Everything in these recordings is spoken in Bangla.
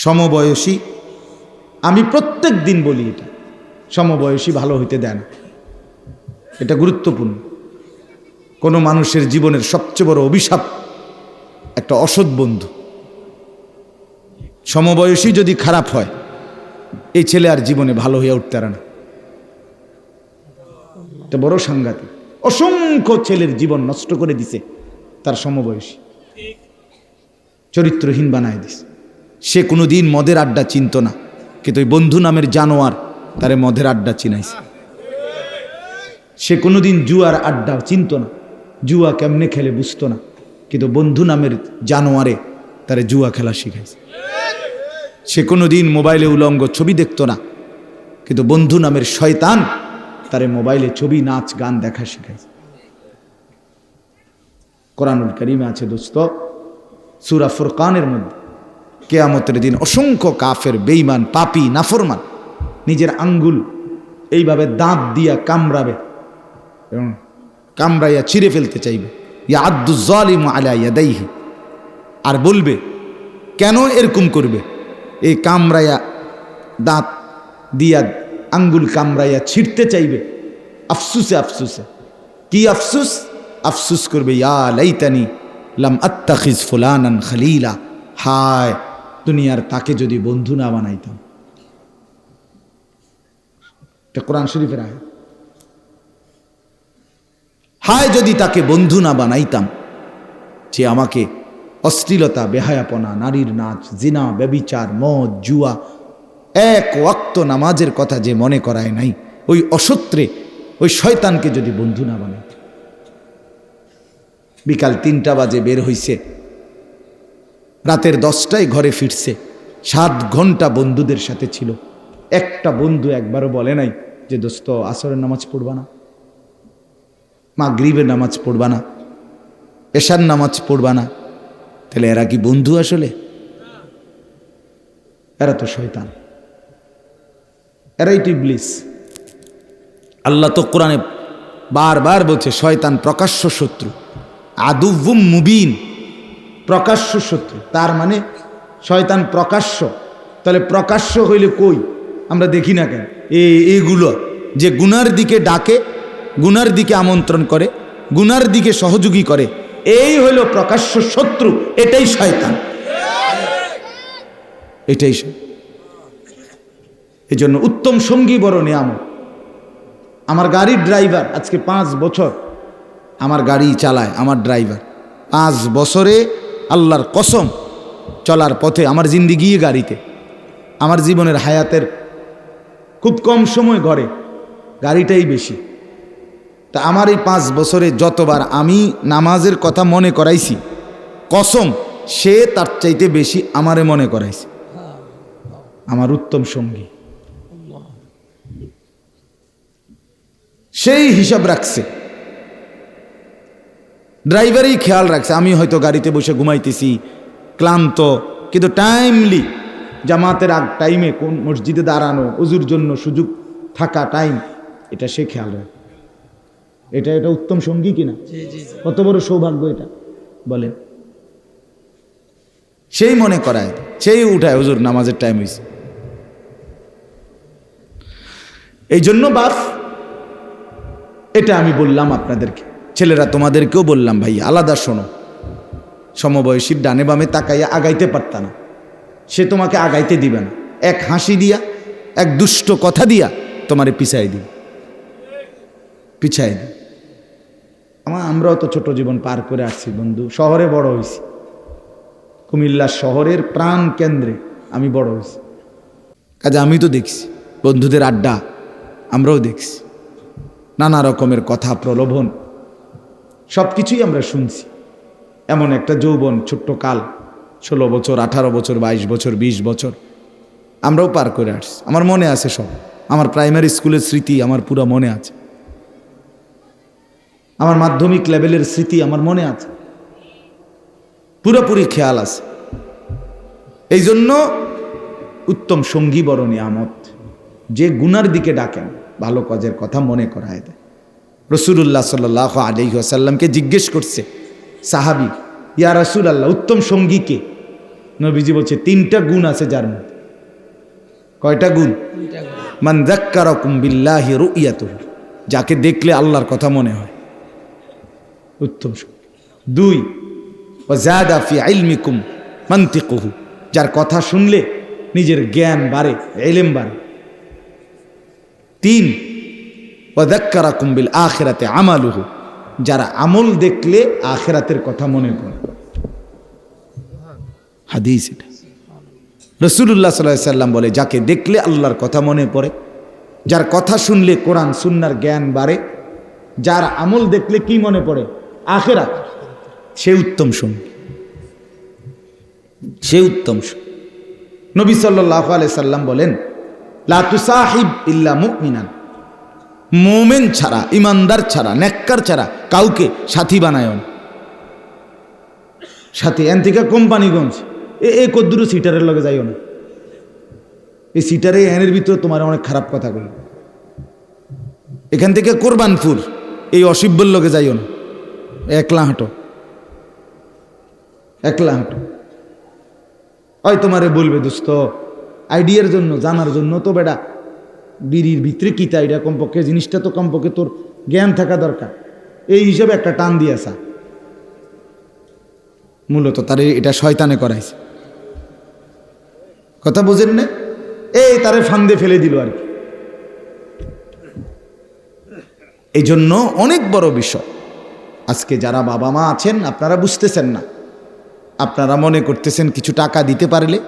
সমবয়সী। আমি প্রত্যেক দিন বলি এটা। সমবয়সী ভালো হইতে দেন। এটা গুরুত্বপূর্ণ। কোনো মানুষের জীবনের সবচেয়ে বড় অভিশাপ একটা অসৎ বন্ধু। সমবয়সী যদি খারাপ হয়, এই ছেলে আর জীবনে ভালো হয়ে উঠতে পারে না। এটা বড় সাংঘাতিক। অসংখ্য ছেলের জীবন নষ্ট করে দিছে তার সমবয়সী। চরিত্রহীন বানায় দিছে। সে কোনো দিন মদের আড্ডা চিনত না। কিন্তু ওই বন্ধু নামের জানোয়ার তারে মদের আড্ডা চিনাইছে। সে কোনোদিন জুয়ার আড্ডা চিনত না। জুয়া কেমনে খেলে বুঝতো না। কিন্তু বন্ধু নামের জানোয়ারে তারে জুয়া খেলা শিখাইছে। সে কোনোদিন মোবাইলে উলঙ্গ ছবি দেখতো না। কিন্তু বন্ধু নামের শয়তান তারে মোবাইলে ছবি, নাচ, গান দেখা শিখাইছে। কোরআনুল করিমে আছে দোস্ত, সুরা ফুরকানের মধ্যে কেয়ামতের দিন অসংখ্য কাফের বেইমান পাপি, নাফরমান নিজের আঙ্গুল এইভাবে দাঁত দিয়া কামড়াবে এবং কামড়াইয়া ছিঁড়ে ফেলতে চাইবে। ইয়া আব্দু জালিম আলা ইয়াদাইহি। আর বলবে, কেন এরকম করবে? এই কামড়াইয়া দাঁত দিয়া আঙ্গুল কামড়াইয়া ছিঁড়তে চাইবে। আফসুসে আফসুসে। কি আফসুস? আফসুস করবে, ইয়া লাইতানি লাম আত্তাখিজ ফুলানান খালিলা। হায়! দুনিয়ার তাকে যদি বন্ধু না বানাইতাম। কোরআন শরীফের আয় হায় যদি তাকে বন্ধু না বানাইতাম, যে আমাকে অশ্লীলতা, বেহায়াপনা, নারীর নাচ, জিনা, ব্যবিচার, মদ, জুয়া, এক ওয়াক্ত নামাজের কথা যে মনে করায় নাই, ওই অসত্রে, ওই শয়তানকে যদি বন্ধু না বানাইত বিকাল তিনটা বাজে বের হইছে রাতের দশটায় ঘরে ফিরছে। সাত ঘণ্টা বন্ধুদের সাথে ছিল। একটা বন্ধু একবারও বলে নাই যে, দোস্ত, আসরের নামাজ পড়বা না। মা গ্রিবের নামাজ পড়বা না। এশার নামাজ পড়বা না। তাহলে এরা কি বন্ধু আসলে? এরা তো শয়তান। এরাই টিবলিস আল্লাহ তো কোরআনে বারবার বলছে, শয়তান প্রকাশ্য শত্রু। আদুভুম মুবিন। প্রকাশ্য শত্রু। তার মানে শয়তান প্রকাশ্য। তাহলে প্রকাশ্য হইলে কই? আমরা দেখি না কেন? এ, এগুলো যে গুনার দিকে ডাকে, গুনার দিকে আমন্ত্রণ করে, গুনার দিকে সহযোগী করে, এই হইল প্রকাশ্য শত্রু, এটাই শয়তান। এটাই এই জন্য উত্তম সঙ্গী বড় নিয়ামত। আমার গাড়ির ড্রাইভার আজকে পাঁচ বছর, আমার গাড়ি চালায়, আমার ড্রাইভার। পাঁচ বছরে আল্লাহর কসম চলার পথে আমার জিন্দিগি গাড়িতে আমার জীবনের হায়াতের খুব কম সময় ঘরে গাড়িটাই বেশি। তা আমার এই পাঁচ বছরে যতবার আমি নামাজের কথা মনে করাইছি কসম সে তার চাইতে বেশি আমারে মনে করাইছে। আমার উত্তম সঙ্গী। সেই হিসাব রাখছে। ড্রাইভারই খেয়াল রাখছে। আমি হয়তো গাড়িতে বসে ঘুমাইতেছি ক্লান্ত কিন্তু টাইমলি জামাতের আগ টাইমে কোন মসজিদে দাঁড়ানো অজুর জন্য সুযোগ থাকা টাইম এটা সে খেয়াল রাখে। এটা এটা উত্তম সঙ্গী কিনা? কত বড় সৌভাগ্য এটা। বলেন। সেই মনে করায় সেই উঠায় হুজুর নামাজের টাইম হয়েছে এই জন্য বাস এটা আমি বললাম আপনাদেরকে। ছেলেরা তোমাদেরকেও বললাম, ভাই, আলাদা শোনো। সমবয়সীর ডানে বামে তাকাইয়া আগাইতে পারত না। সে তোমাকে আগাইতে দিবে না। এক হাসি দিয়া, এক দুষ্ট কথা দিয়া তোমারে পিছাই দিবে। পিছাই দিবে। আমার আমরাও তো ছোট জীবন পার করে আসছি, বন্ধু। শহরে বড় হয়েছি কুমিল্লা শহরের প্রাণ কেন্দ্রে আমি বড় হয়েছি কাজে আমি তো দেখছি, বন্ধুদের আড্ডা আমরাও দেখছি। নানা রকমের কথা প্রলোভন সব কিছুই আমরা শুনছি। এমন একটা যৌবন, ছোট্ট কাল, ষোলো বছর, আঠারো বছর, বাইশ বছর ২০ বছর। আমরাও পার করে আসছি। আমার মনে আছে সব। আমার প্রাইমারি স্কুলের স্মৃতি আমার পুরো মনে আছে। আমার মাধ্যমিক লেভেলের স্মৃতি আমার মনে আছে। পুরোপুরি খেয়াল আছে। এই জন্য উত্তম সঙ্গী বড় নিয়ামত যে গুনার দিকে ডাকেন, ভালো কাজের কথা মনে করায় দেয় রসুল্লাহ সাল্লাহ আলহি আসাল্লামকে জিজ্ঞেস করছে, সাহাবি, ইয়া রসুল আল্লাহ উত্তম সঙ্গীকে নবীজি বলছে, তিনটা গুণ আছে যার মধ্যে। কয়টা গুণ? মান যাক্কারাকুম বিল্লাহি রুইয়াতুহু, যাকে দেখলে আল্লাহর কথা মনে হয়। উত্তম। দুই ওয়াজাদা ফি ইলমিকুম মান্তিকুহু, যার কথা শুনলে নিজের জ্ঞান বাড়ে এলেম বাড়ে। তিন ওয়াদাক্কারাকুম বিল আখিরাতে আমালুহু। যারা আমল দেখলে আখেরাতের কথা মনে করে। হাদিস এটা। রসুল্লাহ সাল্লাহ সাল্লাম বলে, যাকে দেখলে আল্লাহর কথা মনে পড়ে, যার কথা শুনলে কোরআন, সুন্নার জ্ঞান বাড়ে, যার আমল দেখলে কি মনে পড়ে? আখেরাত। সে উত্তম সঙ্গী। সে উত্তম সঙ্গী। নবী সাল্লাহ আলাই সাল্লাম বলেন লাতুসাহিব ইল্লা মুমিনান। মোমেন ছাড়া, ইমানদার ছাড়া, নেককার ছাড়া কাউকে সাথী বানায় না। সাথী এন কোম্পানিগঞ্জ, এ এ কদ্দুরু সিটারের লগে যাইও না। এই সিটারে, এনের ভিতরে তোমার অনেক খারাপ কথা কই এখান থেকে কোরবানপুর, এই অসিব্বর লগে যাইও না। একলা হাঁটো। একলা হাঁটো। ওই তোমারে বলবে, দোস্ত, আইডিয়ার জন্য, জানার জন্য তো বেটা বিড়ির ভিতরে কিতা এটা কমপক্ষে জিনিসটা তো কমপক্ষে তোর জ্ঞান থাকা দরকার। এই হিসাবে একটা টান দিয়েছা। মূলত তারে এটা শয়তানে করাইছে। কথা বোঝেন না এই তারে ফান্দে ফেলে দিল আর কি। এই জন্য অনেক বড় বিষয়। আজকে যারা বাবা মা আছেন, আপনারা বুঝতেছেন না। আপনারা মনে করতেছেন কিছু টাকা দিতে পারলে,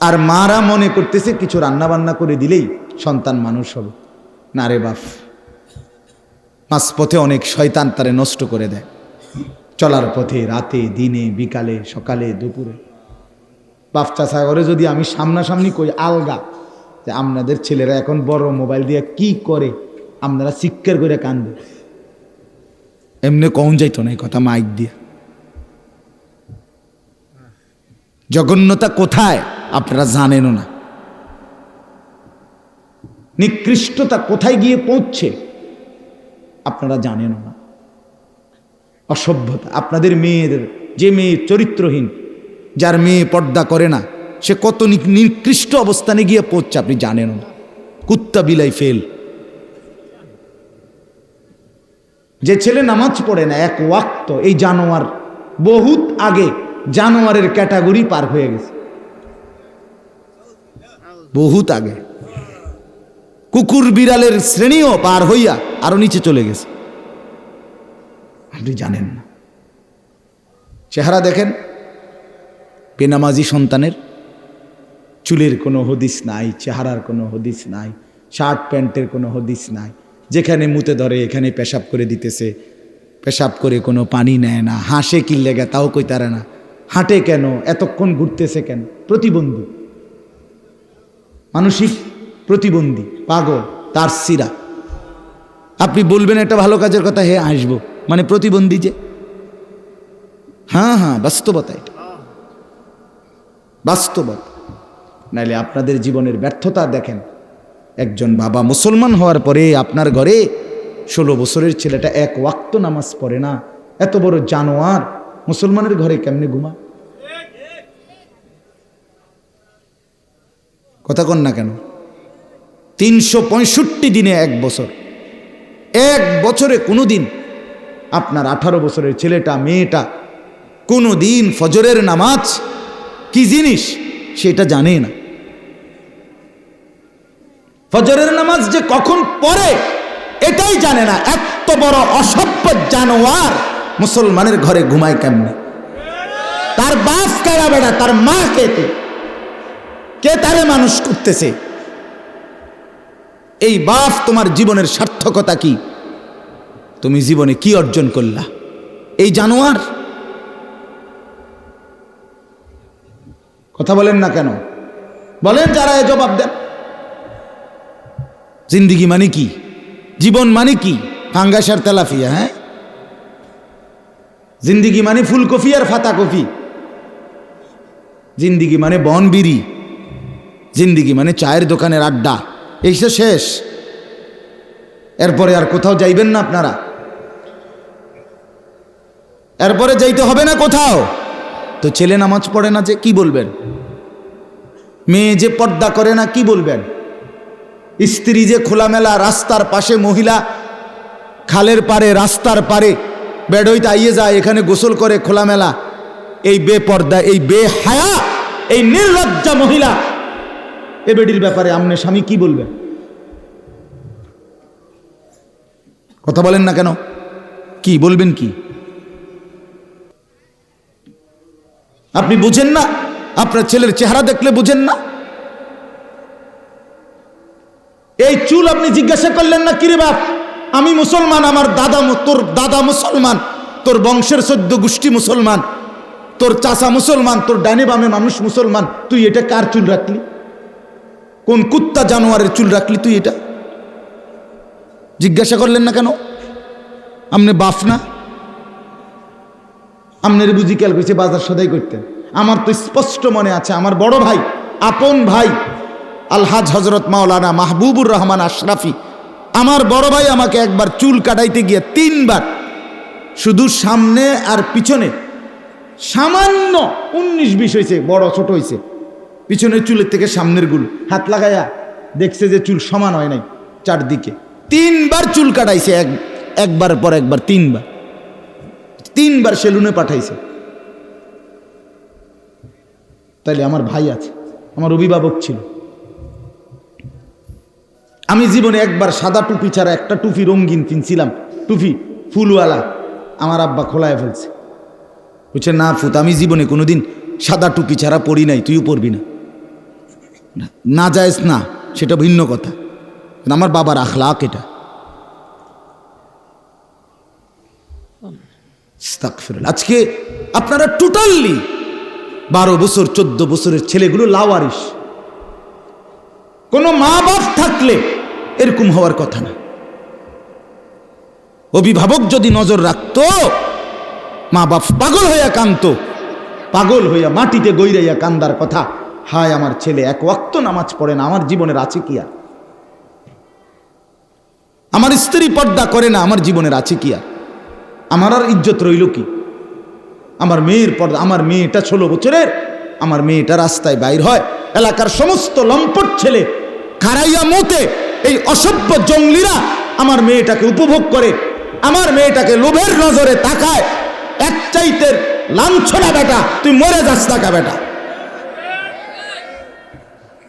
আর মারা মনে করতেছে কিছু রান্না বান্না করে দিলেই সন্তান মানুষ হবে না রে বাপ মাঝপথে অনেক শয়তান তারে নষ্ট করে দেয়। চলার পথে রাতে, দিনে, বিকালে, সকালে, দুপুরে। বাপচা সাগরে যদি আমি সামনাসামনি কই আলগা যে আপনাদের ছেলেরা এখন বড় মোবাইল দিয়ে কি করে, আপনারা শিক্ষার করে কান্দে। এমনি কম যাইতো না এই কথা মাইক দিয়ে। জঘন্যতা কোথায় আপনারা জানেনও না। নিকৃষ্টতা কোথায় গিয়ে পৌঁছছে? আপনারা জানেনও না। অসভ্যতা, আপনাদের মেয়েদের যে মেয়ে চরিত্রহীন, যার মেয়ে পর্দা করে না, সে কত নিকৃষ্ট অবস্থানে গিয়ে পৌঁছছে আপনি জানেন না। কুত্তা বিলাই ফেল। যে ছেলে নামাজ পড়ে না, এক ওয়াক্ত, এই জানোয়ার বহুত আগে জানোয়ারের ক্যাটাগরি পার হয়ে গেছে। বহুত আগে। কুকুর বিড়ালের শ্রেণীও পার হইয়া আরও নিচে চলে গেছে। আপনি জানেন না। চেহারা দেখেন, বেনামাজি সন্তানের। চুলের কোনো হদিস নাই, চেহারার কোনো হদিস নাই, শার্ট প্যান্টের কোনো হদিস নাই। যেখানে মুতে ধরে, এখানে পেশাব করে দিতেছে। পেশাব করে কোনো পানি নেয় না, হাসে কি লেগে তাও কইতারে না। হাঁটে কেন, এতক্ষণ ঘুরতেছে কেন? প্রতিবন্ধী। মানসিক প্রতিবন্ধী, পাগল, তার সিরা আপনি বলবেন একটা ভালো কাজের কথা, হে, আসব। মানে প্রতিবন্ধী যে। হ্যাঁ হ্যাঁ বাস্তবতা এটা। বাস্তবতা। নাইলে আপনাদের জীবনের ব্যর্থতা দেখেন। একজন বাবা মুসলমান হওয়ার পরে আপনার ঘরে ষোলো বছরের ছেলেটা এক ওয়াক্ত নামাজ পড়ে না। এত বড় জানোয়ার, মুসলমানের ঘরে কেমনে ঘুমা কথা কন না কেন? তিনশো পঁয়ষট্টি দিনে এক বছর। এক বছরে কোনো দিন আপনার আঠারো বছরের ছেলেটা, মেয়েটা কোনো দিন ফজরের নামাজ কি জিনিস সেটা জানে না। ফজরের নামাজ যে কখন পড়ে এটাই জানে না। এত বড় অসভ্য জানোয়ার মুসলমানের ঘরে ঘুমায় কেমনে? তার বাস কারা বেড়া? তার মা কে? কে তারে মানুষ করতেছে? এই বাপ তোমার জীবনের সার্থকতা কি? তুমি জীবনে কি অর্জন করলা? এই জানোয়ার? কথা বলেন না কেন? বলেন যারা এ জবাব দেন। জিন্দিগি মানে কি? জীবন মানে কি? ফাঙ্গাসার তেলাফিয়া হ্যাঁ? জিন্দিগি মানে ফুলকপি আর ফাতা কফি জিন্দিগি মানে বনবিরি জিন্দিগি মানে চায়ের দোকানের আড্ডা। এই তো শেষ। এরপরে আর কোথাও যাইবেন না আপনারা। এরপরে যাইতে হবে না কোথাও। তো ছেলে নামাজ পড়ে না যে কি বলবেন? মেয়ে যে পর্দা করে না কি বলবেন? স্ত্রী যে খোলামেলা রাস্তার পাশে মহিলা খালের পারে রাস্তার পারে বেডইতে আইয়ে যায়, এখানে গোসল করে খোলামেলা। এই বেপর্দা, এই বেহায়া, এই নির্লজ্জা মহিলা এ বেডির ব্যাপারে আমনে স্বামী কি বলবেন কথা বলেন না কেন? কি, বলবেন কি? আপনি বুঝেন না? আপনার ছেলের চেহারা দেখলে বুঝেন না? এই চুল আপনি জিজ্ঞাসা করলেন না, কিরে বাপ, আমি মুসলমান, আমার দাদা তোর দাদা মুসলমান, তোর বংশের সদ্য গোষ্ঠী মুসলমান, তোর চাচা মুসলমান, তোর ডানে বামে মানুষ মুসলমান, তুই এটা কার চুল রাখলি? কোন কুত্তা জানোয়ারের চুল রাখলি তুই এটা? জিজ্ঞাসা করলেন না কেন? আমনে বাপ না? আমনের বুঝি খেয়াল করেছে বাজার সদাই করতেন। আমার তো স্পষ্ট মনে আছে, আমার বড় ভাই, আপন ভাই, আলহাজ হজরত মাওলানা মাহবুবুর রহমান আশরাফি, আমার বড় ভাই আমাকে একবার চুল কাটাইতে গিয়ে তিনবার শুধু সামনে আর পিছনে সামান্য উনিশ বিশ হয়েছে, বড় ছোট হয়েছে। পিছনের চুলের থেকে সামনেরগুলো। হাত লাগাইয়া দেখছে যে চুল সমান হয় নাই চারদিকে। তিনবার চুল কাটাইছে এক একবার পর একবার, তিনবার। তিনবার সেলুনে পাঠাইছে। তাইলে আমার ভাই আছে, আমার অভিভাবক ছিল। আমি জীবনে একবার সাদা টুপি ছাড়া একটা টুপি রঙিন কিনছিলাম। টুপি ফুলওয়ালা, আমার আব্বা খোলায় ফেলছে। বলছে, না ফুত, আমি জীবনে কোনোদিন সাদা টুপি ছাড়া পড়ি নাই, তুইও পড়বি না। না যায়স না, সেটা ভিন্ন কথা। আমার বাবার আখলাক এটা। আজকে আপনারা টোটালি বারো বছর, চোদ্দ বছরের ছেলেগুলো লাওয়ারিস কোনো মা বাপ থাকলে এরকম হওয়ার কথা না। অভিভাবক যদি নজর রাখতো মা বাপ পাগল হইয়া কান্ত পাগল হইয়া মাটিতে গইরাইয়া কান্দার কথা হায়, আমার ছেলে, এক ওয়াক্ত নামাজ পড়ে না, আমার জীবনের আছে কি আর? আমার স্ত্রী পর্দা করে না, আমার জীবনের আছে কি আর? আমার আর ইজ্জত রইল কি? আমার মেয়ের পর্দা, আমার মেয়েটা ষোলো বছরের, আমার মেয়েটা রাস্তায় বাইর হয়, এলাকার সমস্ত লম্পট ছেলে খারাইয়া মতে এই অসভ্য জঙ্গলিরা আমার মেয়েটাকে উপভোগ করে, আমার মেয়েটাকে লোভের নজরে তাকায়, এক চাইতের লাঞ্ছনা বেটা, তুই মরে যাস টাকা বেটা।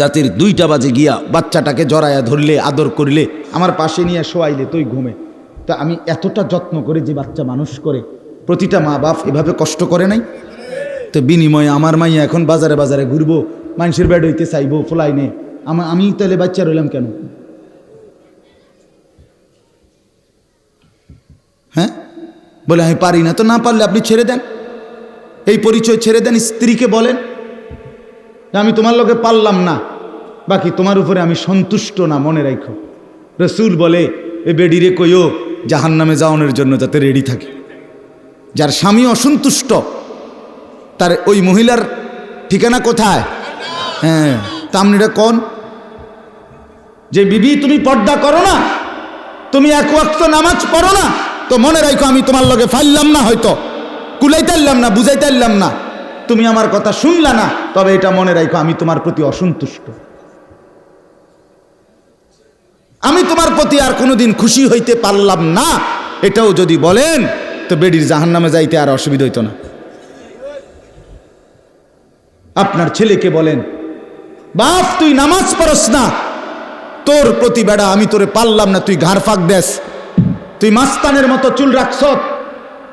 রাতের দুইটা বাজে গিয়া বাচ্চাটাকে জড়ায়া ধরলে, আদর করলে, আমার পাশে নিয়ে শোয়াইলে তুই ঘুমে। তা আমি এতটা যত্ন করে যে বাচ্চা মানুষ করে, প্রতিটা মা বাপ এভাবে কষ্ট করে নাই? তো বিনিময়ে আমার মাইয়া এখন বাজারে বাজারে ঘুরবো মানুষের বেড হইতে চাইব, ফোলাই নে। আমার আমি তাহলে বাচ্চা রইলাম কেন? হ্যাঁ? বলে আমি পারি না। তো না পারলে আপনি ছেড়ে দেন। এই পরিচয় ছেড়ে দেন, স্ত্রীকে বলেন। আমি তোমার লোকে পারলাম না। বাকি তোমার উপরে আমি সন্তুষ্ট না, মনে রাখো রসুল বলে, এ বেডিরে কইও জাহান নামে যাওয়ানোর জন্য যাতে রেডি থাকে। যার স্বামী অসন্তুষ্ট, তার ওই মহিলার ঠিকানা কোথায়? হ্যাঁ তা আপনি এটা কোন? যে বিবি, তুমি পর্দা করো না, তুমি এক ওয়াক্ত নামাজ পড়ো না, তো মনে রাখো আমি তোমার লগে ফাইলাম না হয়তো। কুলাইতারলাম না বুঝাইতারলাম না। তুমি আমার কথা শুনলা না, তবে এটা মনে রাখো আমি তোমার প্রতি অসন্তুষ্ট। আমি তোমার প্রতি আর কোনোদিন খুশি হইতে পারলাম না, এটাও যদি বলেন, তো বেডির জাহান নামে যাইতে আর অসুবিধা হইতো না। আপনার ছেলেকে বলেন, বাপ, তুই নামাজ পড়স না। তোর প্রতি বেড়া, আমি তোরে পারলাম না, তুই ঘাড় ফাঁক দেস। তুই মাস্তানের মতো চুল রাখছ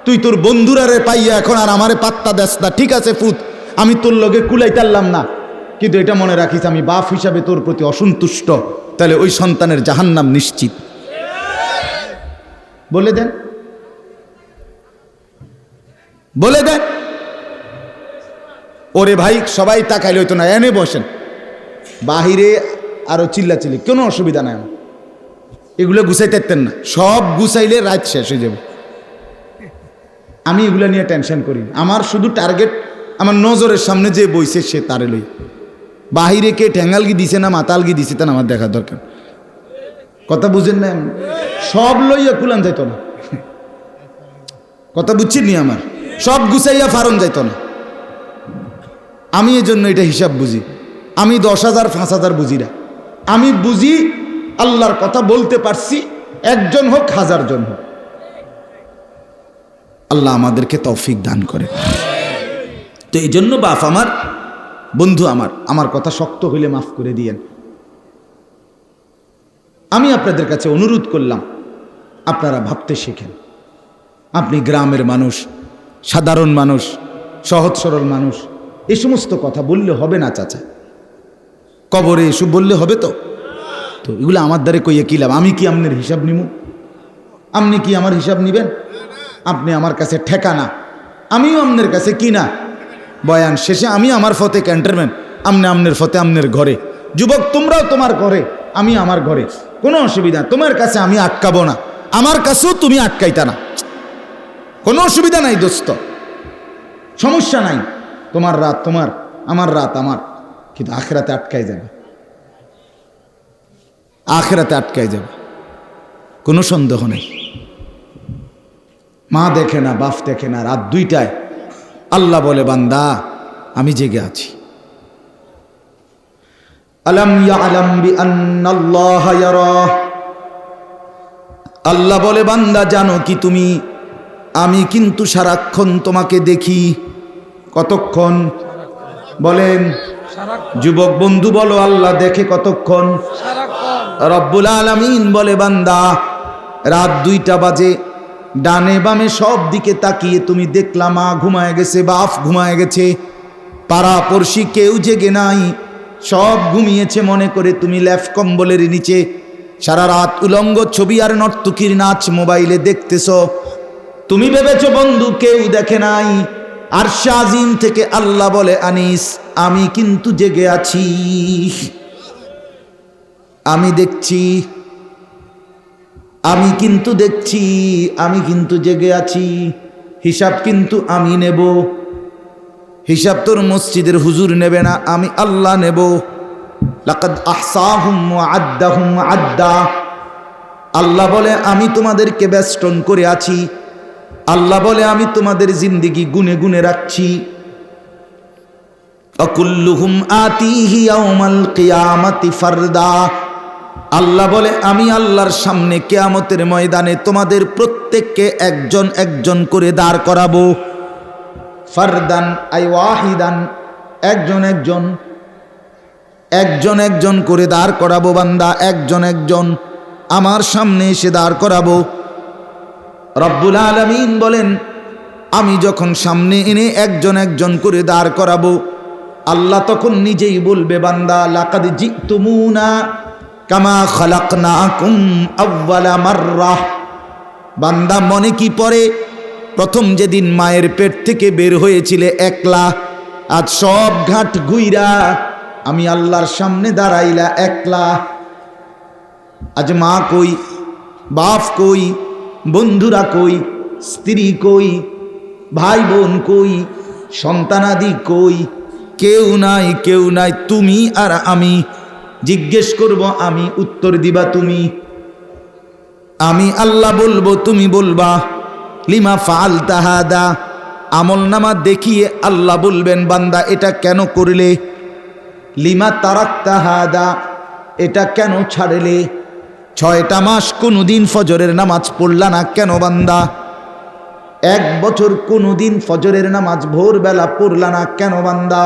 তুই তোর বন্ধুরারে পাইয়া এখন আর আমারে পাত্তা দেস না। ঠিক আছে, ফুত, আমি তোর লগে কুলাইতারলাম না। কিন্তু এটা মনে রাখিস, আমি বাপ হিসাবে তোর প্রতি অসন্তুষ্ট। তাহলে ওই সন্তানের জাহান্নাম নিশ্চিত। বলে দেন। বলে দেন। ওরে ভাই, সবাই তাকাইলে হইতো না, এনে বসেন। বাহিরে আরও চিল্লাচিল্লি, কোনো অসুবিধা নাই এগুলো গুছাইতে না। সব গুছাইলে রাত শেষ হয়ে যাবে। আমি এগুলো নিয়ে টেনশন করি আমার শুধু টার্গেট আমার নজরের সামনে যে বইছে সে তারে লই। বাহিরে কে ঠ্যাঙ্গালগি দিছে না মাতালগি দিছে তা আমার দেখার দরকার। কথা বুঝেন না সব লইয়া কুলান যাইত না। কথা বুঝছেন নি আমার? সব গুছাইয়া ফারন যাইত না। আমি এই জন্য এটা হিসাব বুঝি। আমি দশ হাজার, পাঁচ হাজার বুঝি না। আমি বুঝি আল্লাহর কথা বলতে পারছি, একজন হোক হাজার জন হোক। আল্লাহ আমাদেরকে তৌফিক দান করে। তো এই জন্য বাপ আমার, বন্ধু আমার আমার কথা শক্ত হইলে মাফ করে দিয়েন। আমি আপনাদের কাছে অনুরোধ করলাম, আপনারা ভাবতে শেখেন। আপনি গ্রামের মানুষ, সাধারণ মানুষ, সহজ সরল মানুষ এই সমস্ত কথা বললে হবে না চাচা। কবরে এসব বললে হবে তো? তো এগুলো আমার দ্বারে কইয়া কিলাম আমি কি আপনার হিসাব নিব আপনি কি আমার হিসাব নিবেন? আপনি আমার কাছে ঠেকানা, আমিও আপনার কাছে কি না বয়ান শেষে, আমি আমার ফতে ক্যান্টারম্যান আমনে আমনের ফতে আমনের ঘরে। যুবক, তোমরাও তোমার ঘরে, আমি আমার ঘরে। কোনো অসুবিধা, তোমার কাছে আমি আটকাবো না। আমার কাছেও তুমি আটকাইতা না। কোনো অসুবিধা নাই দোস্ত। সমস্যা নাই। তোমার রাত তোমার, আমার রাত আমার। কিন্তু আখেরাতে আটকাই যাবে। আখেরাতে আটকাই যাবে। কোনো সন্দেহ নেই। মা দেখে না বাপ দেখে না রাত দুইটায়। আল্লাহ বলে বান্দা আমি জেগে আছি। আল্লাহ বলে বান্দা জানো কি তুমি? আমি কিন্তু সারাক্ষণ তোমাকে দেখি। কতক্ষণ? বলেন যুবক বন্ধু বলো আল্লাহ দেখে কতক্ষণ? রব্বুল আলামিন বলে বান্দা রাত দুইটা বাজে। ডানে বামে সব দিকে তাকিয়ে তুমি দেখলা মা ঘুমায় গেছে, বাপ ঘুমায় গেছে। পাড়া পড়শি কেউ জেগে নাই। সব ঘুমিয়েছে মনে করে তুমি ল্যাফ কম্বলের নিচে। সারা রাত উলঙ্গ ছবি আর নর্তকীর নাচ মোবাইলে দেখতেছ। তুমি ভেবেছো, বন্ধু, কেউ দেখে নাই। আর শাজিম থেকে আল্লাহ বলে, আনিস, আমি কিন্তু জেগে আছি। আমি দেখছি আমি কিন্তু দেখছি, আমি কিন্তু জেগে আছি। হিসাব কিন্তু আমি নেব। হিসাব তোর মসজিদের হুজুর নেবে না, আমি আল্লাহ নেব। লাকাদ আহসাহুম আদ্দাহুম আদ্দা। আল্লাহ বলে, আমি তোমাদেরকে বেষ্টন করে আছি। আল্লাহ বলে, আমি তোমাদের জিন্দিগি গুনে গুনে রাখছি। অকুল্লুহুম আতিহি ইয়াউমাল ফারদা। আল্লাহ বলে, আমি আল্লাহর সামনে কেয়ামতের ময়দানে তোমাদের প্রত্যেককে একজন একজন করে দাঁড় করাবো। ফারদান আই ওয়াহিদান, একজন একজন একজন একজন করে দাঁড় করাবো বান্দা, একজন একজন আমার সামনে এসে দাঁড় করাবো। রব্বুল আলমিন বলেন, আমি যখন সামনে এনে একজন একজন করে দাঁড় করাবো, আল্লাহ তখন নিজেই বলবে, বান্দা, লাকাদ জিতুমুনা কামা খালাকনাকুম আব্বালা মাররাহ বান্দা মনে কি পড়ে? প্রথম যেদিন মায়ের পেট থেকে বের হয়েছিলে একলা, আজ সব ঘাট ঘুইরা আমি আল্লাহর সামনে দাঁড়াইলা একলা। আজ মা কই, বাপ কই, বন্ধুরা কই, স্ত্রী কই ভাই বোন কই, সন্তানাদি কই, কেউ নাই কেউ নাই, তুমি আর আমি। জিজ্ঞেস করব, আমি উত্তর দিবা তুমি? আমি আল্লাহ বলব, তুমি বলবা, লিমা ফাল তাহাদা আমল নামা দেখিয়ে আল্লাহ বলবেন, বান্দা, এটা কেন করলে? লিমা তারাক তাহাদা এটা কেন ছাড়লে? ছয়টা মাস কোনোদিন ফজরের নামাজ পড়লা না কেন, বান্দা? এক বছর কোনোদিন ফজরের নামাজ ভোরবেলা পড়লা না কেন, বান্দা?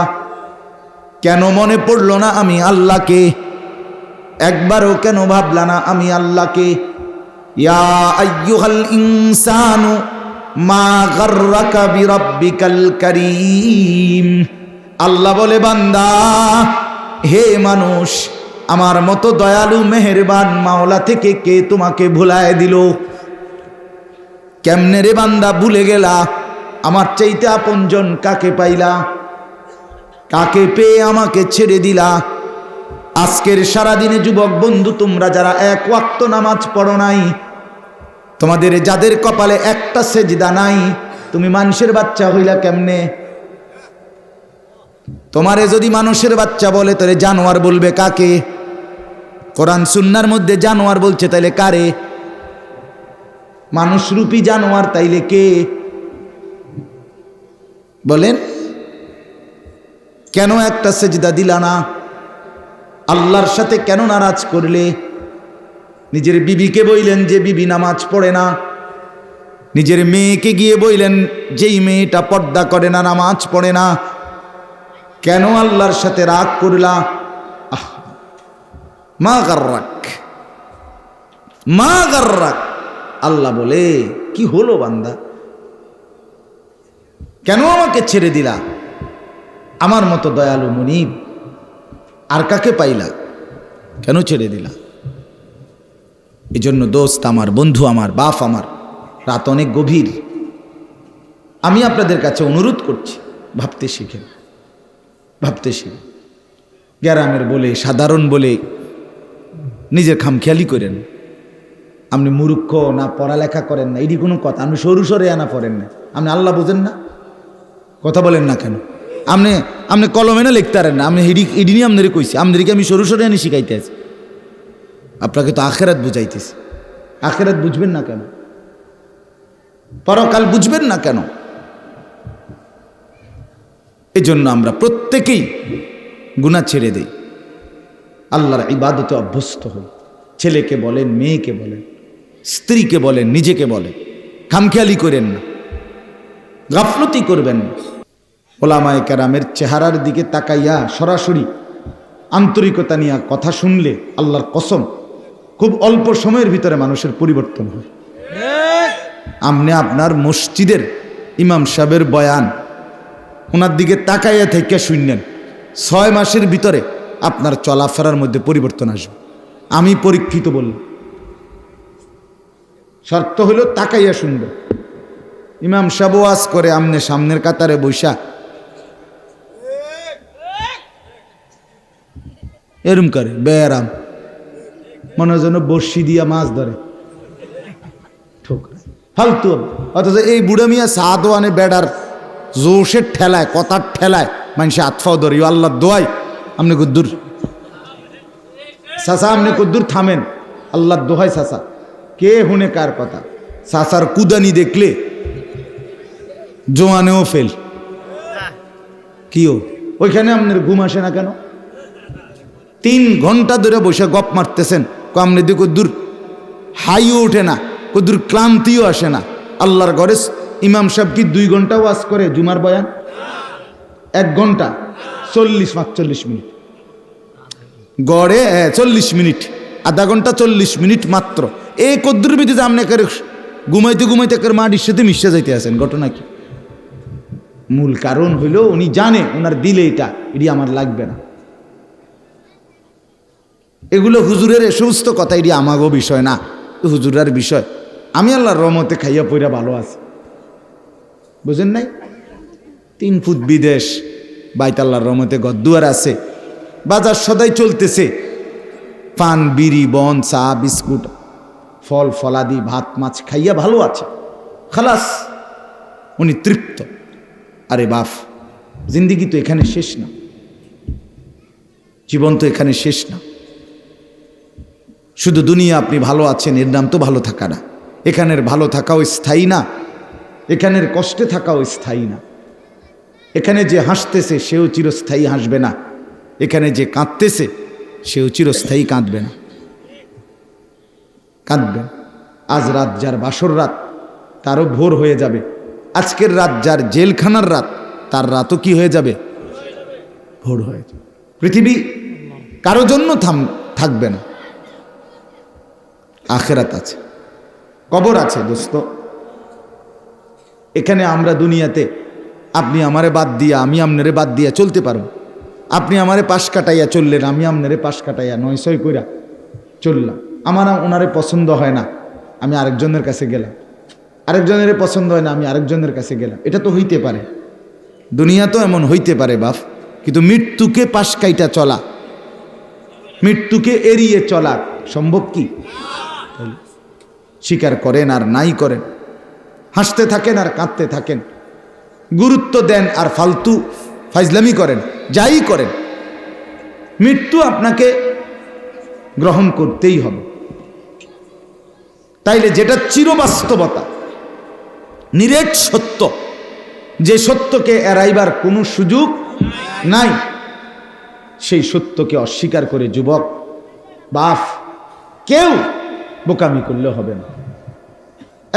কেন মনে পড়ল না আমি আল্লাহকে? একবারও কেন ভাবলা না আমি আল্লাহকে? ইয়া কারীম। আল্লাহ বলে, বান্দা, হে মানুষ, আমার মতো দয়ালু, মেহেরবান মাওলা থেকে কে তোমাকে ভুলায় দিল? কেমনে রে বান্দা, ভুলে গেলা? আমার চাইতে আপনজন কাকে পাইলা? কাকে পেয়ে আমাকে ছেড়ে দিলা? আজকের সারাদিনে যুবক বন্ধু, তোমরা যারা এক ওয়াক্ত নামাজ পড়ো নাই, তোমাদের যাদের কপালে একটা সেজদা নাই, তুমি মানুষের বাচ্চা হইলা কেমনে? তোমারে যদি মানুষের বাচ্চা বলে, তাহলে জানোয়ার বলবে কাকে? কোরআন সুন্নার মধ্যে জানোয়ার বলছে, তাইলে কারে? মানুষরূপী জানোয়ার, তাইলে কে? বলেন, কেন একটা সেজদা দিলা না? আল্লাহর সাথে কেন নারাজ করলে? নিজের বিবিকে বইলেন যে বিবি নামাজ পড়ে না। নিজের মেয়েকে গিয়ে বইলেন, যেই মেয়েটা পর্দা করে না, নামাজ পড়ে না। কেন আল্লাহর সাথে রাগ করলা? মা গার্রাক মা গার্রাক। আল্লাহ বলে, কি হলো বান্দা? কেন আমাকে ছেড়ে দিলা? আমার মতো দয়ালু মুনিব আর কাকে পাইলা? কেন ছেড়ে দিলা? এই জন্য দোস্ত আমার, বন্ধু আমার, বাপ আমার, রাত অনেক গভীর। আমি আপনাদের কাছে অনুরোধ করছি, ভাবতে শিখেন ভাবতে শিখেন। গ্যারামের বলে, সাধারণ বলে, নিজের খামখেয়ালি করেন। আপনি মূর্খ না, পড়ালেখা করেন না, এটি কোনো কথা। আপনি সরু সরে আনা পড়েন না। আপনি আল্লাহ বোঝেন না? কথা বলেন না কেন? আপনি আপনি কলমে না লিখতে পারেন না আপনি হিডি ইডি নিয়ে আপনাদের কইছি আপনাদেরকে আমি সরু সরে আনি শিখাইতে আছি। আপনাকে তো আখেরাত বুঝাইতেছি। আখেরাত বুঝবেন না কেন? পরকাল বুঝবেন না কেন? এজন্য আমরা প্রত্যেকেই গুণা ছেড়ে দেই। আল্লাহর ইবাদতে অভ্যস্ত হই। ছেলেকে বলেন, মেয়েকে বলেন, স্ত্রীকে বলেন, নিজেকে বলেন। খামখেয়ালি করেন না। গাফলতি করবেন না। ওলামায় কেরামের চেহারার দিকে তাকাইয়া সরাসরি আন্তরিকতা নিয়ে কথা শুনলে আল্লাহর কসম, খুব অল্প সময়ের ভিতরে মানুষের পরিবর্তন হয়। আপনি আপনার মসজিদের ইমাম সাহেবের বয়ান ওনার দিকে তাকাইয়া থেকে শুনলেন, ছয় মাসের ভিতরে আপনার চলাফেরার মধ্যে পরিবর্তন আসবে। আমি পরীক্ষিত বললাম। শর্ত হলো তাকাইয়া শুনবে ইমাম সাহেব ওয়াজ করে আমনে সামনের কাতারে বৈশা এরম করে, বেয়ারাম। মনে হয় যেন বর্ষি দিয়া মাছ ধরে। ঠোকরা ফালতু অথচ এই বুড়া মিয়া সাদও আনে বেড়ার জোশের ঠেলায়, কথার ঠেলায় মানুষে আতফাও ধরে আল্লাহ দোয়াই আপনি কুদ্দুর সাসা আপনি কুদ্দুর থামেন। আল্লাহ দোহাই সাসা কে হুনে কার কথা? সাসার কুদানি দেখলে জোয়ানেও ফেল। কিও ওইখানে আপনার ঘুম আসে না কেন? তিন ঘণ্টা ধরে বসে গপ মারতেছেন। কামনে দিয়ে কদ্দুর হাইও ওঠে না, কদ্দুর ক্লান্তিও আসে না। আল্লাহর ঘরে ইমাম সাহেব কি দুই ঘণ্টা ওয়াজ করে জুমার বয়ান? এক ঘণ্টা, চল্লিশ পাঁচচল্লিশ মিনিট। গড়ে চল্লিশ মিনিট, আধা ঘণ্টা, চল্লিশ মিনিট মাত্র। এই কদ্দুর বিধিতে আপনি একের ঘুমাইতে ঘুমাইতে একের মাটির সাথে মিশে যাইতে আছেন, ঘটনা কি? মূল কারণ হইল উনি জানে ওনার দিলে এটা, এটি আমার লাগবে না। এগুলো হুজুরের এ সমস্ত কথা এটি আমাগো বিষয় না হুজুরার বিষয়। আমি আল্লাহর রহমতে খাইয়া পইরা ভালো আছি। বুঝেন নাই? তিন ফুট বিদেশ, বাইত আল্লাহর রহমতে গদ্দুয়ার আছে, বাজার সদাই চলতেছে। পান, বিড়ি, বন, চা, বিস্কুট, ফল, ফলাদি, ভাত, মাছ খাইয়া ভালো আছে। খালাস, উনি তৃপ্ত। আরে বাফ, জিন্দিগি তো এখানে শেষ না। জীবন তো এখানে শেষ না। শুধু দুনিয়া আপনি ভালো আছেন, এর নাম তো ভালো থাকা না। এখানের ভালো থাকাও স্থায়ী না, এখানের কষ্টে থাকাও স্থায়ী না। এখানে যে হাসতেছে, সেও চিরস্থায়ী হাসবে না। এখানে যে কাঁদতেছে, সেও চিরস্থায়ী কাঁদবে না। কাঁদবে। আজ রাত যার বাসর রাত, তারও ভোর হয়ে যাবে। আজকের রাত যার জেলখানার রাত, তার রাতও কি হয়ে যাবে? ভোর হয়ে যাবে। পৃথিবী কারও জন্য থাম থাকবে না। আখেরাত আছে। কবর আছে দোস্ত। এখানে আমরা দুনিয়াতে, আপনি আমারে বাদ দিয়া, আমি আপনারে বাদ দিয়া চলতে পারব। আপনি আমারে পাশ কাটাইয়া চললেন, আমি আপনারে পাশ কাটাইয়া নয় ছয় কইরা চললাম। আমার ওনারে পছন্দ হয় না, আমি আরেকজনের কাছে গেলাম। আরেকজনের পছন্দ হয় না, আমি আরেকজনের কাছে গেলাম। এটা তো হইতে পারে। দুনিয়া তো এমন হইতে পারে, বাপ, কিন্তু মৃত্যুকে পাশ কাইটা চলা, মৃত্যুকে এড়িয়ে চলা সম্ভব কি? স্বীকার করেন আর নাই করেন। হাসতে থাকেন আর কাঁদতে থাকেন। গুরুত্ব দেন আর ফালতু ফাইজলামি করেন, যাই করেন। মৃত্যু আপনাকে গ্রহণ করতেই হবে। তাইলে যেটা চিরবাস্তবতা, নিরেট সত্য, যে সত্যকে এড়াইবার কোনো সুযোগ নাই, সেই সত্যকে অস্বীকার করে যুবক বাফ কেউ বোকামি করলে হবে না।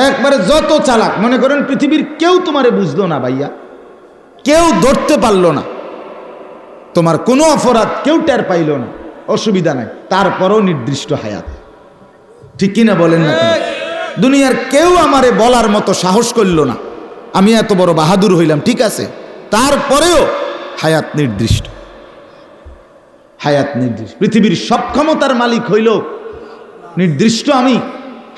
একবারে যত চালাক, মনে করেন পৃথিবীর কেউ তোমারে বুঝলো না ভাইয়া। কেউ ধরতে পারল না। তোমার কোনো অপরাধ কেউ টের পাইল না। অসুবিধা নাই। তারপরও নির্দিষ্ট হায়াত। ঠিক কিনা বলেন না? দুনিয়ার কেউ আমারে বলার মতো সাহস করল না। আমি এত বড় বাহাদুর হইলাম, ঠিক আছে? তারপরেও হায়াত নির্দিষ্ট। হায়াত নির্দিষ্ট। পৃথিবীর সব ক্ষমতার মালিক হইল নির্দিষ্ট আমি।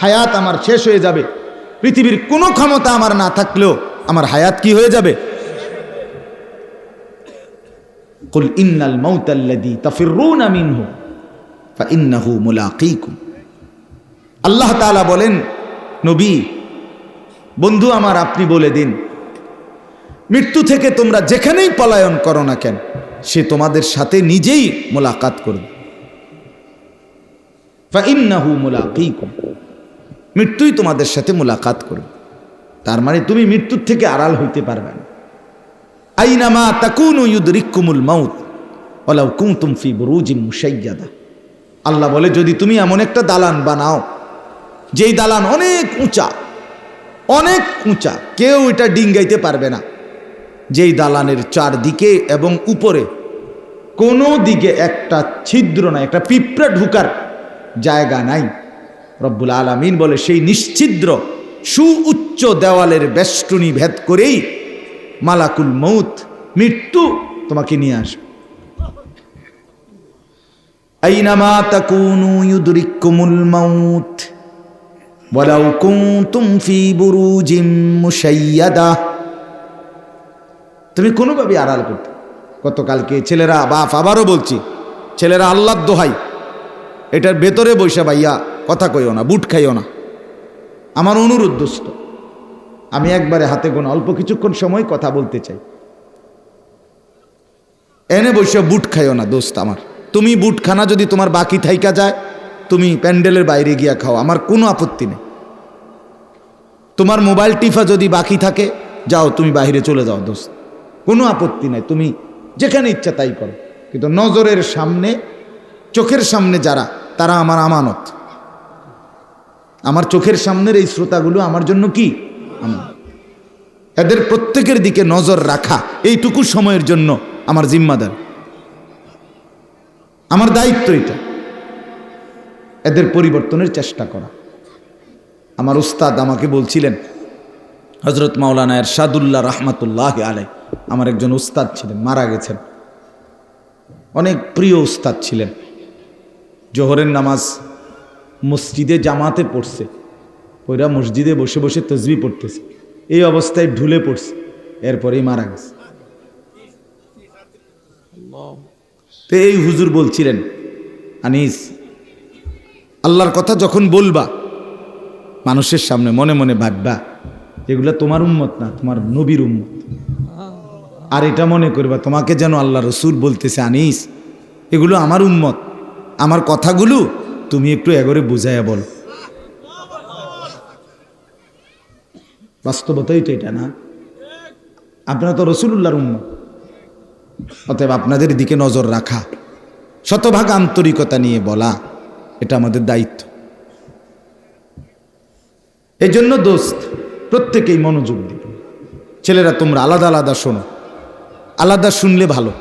হায়াত আমার শেষ হয়ে যাবে। পৃথিবীর কোনো ক্ষমতা আমার না থাকলেও আমার হায়াত কি হয়ে যাবে? কুল ইন্নাল মৌতাল্লাদি আল্লাহ তালা বলেন, নবী, বন্ধু আমার, আপনি বলে দিন, মৃত্যু থেকে তোমরা যেখানেই পলায়ন করো না কেন, সে তোমাদের সাথে নিজেই মোলাকাত করবে। ফাইন্নাহু মুলাকিকুম। মৃত্যুই তোমাদের সাথে মোলাকাত করবে। তার মানে তুমি মৃত্যুর থেকে আড়াল হইতে পারবে না। আইনামা তাকুনু ইউদরিকুমুল মাউত, ওয়ালাউ কুনতুম ফি বুরুজিম মুশাইয়াদা। আল্লাহ বলে, যদি তুমি এমন একটা দালান বানাও, যেই দালান অনেক উঁচা অনেক উঁচা, কেউ এটা ডিঙ্গাইতে পারবে না। যেই দালানের চারদিকে এবং উপরে কোনো দিকে একটা ছিদ্র নাই, একটা পিঁপড়া ঢুকার জায়গা নাই। রব্বুল আলামিন বলে, সেই নিশ্ছিদ্র সুউচ্চ দেওয়ালের বেষ্টনী ভেদ করেই মালাকুল মৌত মৃত্যু তোমাকে নিয়ে আসবে। আইনামা তাকুনু ইউদরিকুমুল মাউত, ওয়ালাউ কুনতুম ফি বুরুজিম মুশাইয়াদা। তুমি কোনোভাবে আড়াল করতে গতকালকে ছেলেরা, বাপ, আবারও বলছি, ছেলেরা আল্লাহর দোহাই, এটার ভেতরে বৈশা ভাইয়া কথা কইও না, বুট খাইও না। আমার অনুরোধ দোস্ত, আমি একবারে হাতে গোনা অল্প কিছুক্ষণ সময় কথা বলতে চাই। এনে বৈশা বুট খাইও না দোস্ত আমার। তুমি বুট খানা যদি তোমার বাকি থাইকা যায়, তুমি প্যান্ডেলের বাইরে গিয়া খাও, আমার কোনো আপত্তি নেই। তোমার মোবাইল টিফা যদি বাকি থাকে, যাও তুমি বাইরে চলে যাও দোস্ত। কোনো আপত্তি নাই, তুমি যেখানে ইচ্ছা তাই করো। কিন্তু নজরের সামনে, চোখের সামনে যারা, তারা আমার আমানত। আমার চোখের সামনের এই শ্রোতাগুলো আমার জন্য কি? এদের প্রত্যেকের দিকে নজর রাখা, এইটুকু সময়ের জন্য আমার জিম্মাদার। আমার দায়িত্ব এটা। এদের পরিবর্তনের চেষ্টা করা। আমার উস্তাদ আমাকে বলছিলেন হজরত মাওলানা এরশাদুল্লাহ রহমাতুল্লাহ আলাই আমার একজন উস্তাদ ছিলেন, মারা গেছেন। অনেক প্রিয় উস্তাদ ছিলেন। জোহরের নামাজ মসজিদে জামাতে পড়ছে। ওইরা মসজিদে বসে বসে তসবি পড়তেছে। এই অবস্থায় ঢুলে পড়ছে। এরপরেই মারা গেছে। তো এই হুজুর বলছিলেন, আনিস, আল্লাহর কথা যখন বলবা, মানুষের সামনে মনে মনে ভাববা এগুলো তোমার উম্মত না, তোমার নবীর উম্মত। আর এটা মনে করবা, তোমাকে যেন আল্লাহ রসুল বলতেছে, আনিস, এগুলো আমার উম্মত। আমার কথাগুলো তুমি একটু এগরে বুঝাইয়া বলো। বাস্তবতাই তো এটা না। আপনারা তো রসুল্লাহর উম্মত। অতএব আপনাদের দিকে নজর রাখা, শতভাগ আন্তরিকতা নিয়ে বলা, এটা আমাদের দায়িত্ব। এই জন্য দোস্ত, প্রত্যেকেই মনোযোগ দিবে ছেলেরা তোমরা আলাদা আলাদা শোনো। আলাদা শুনলে ভালো।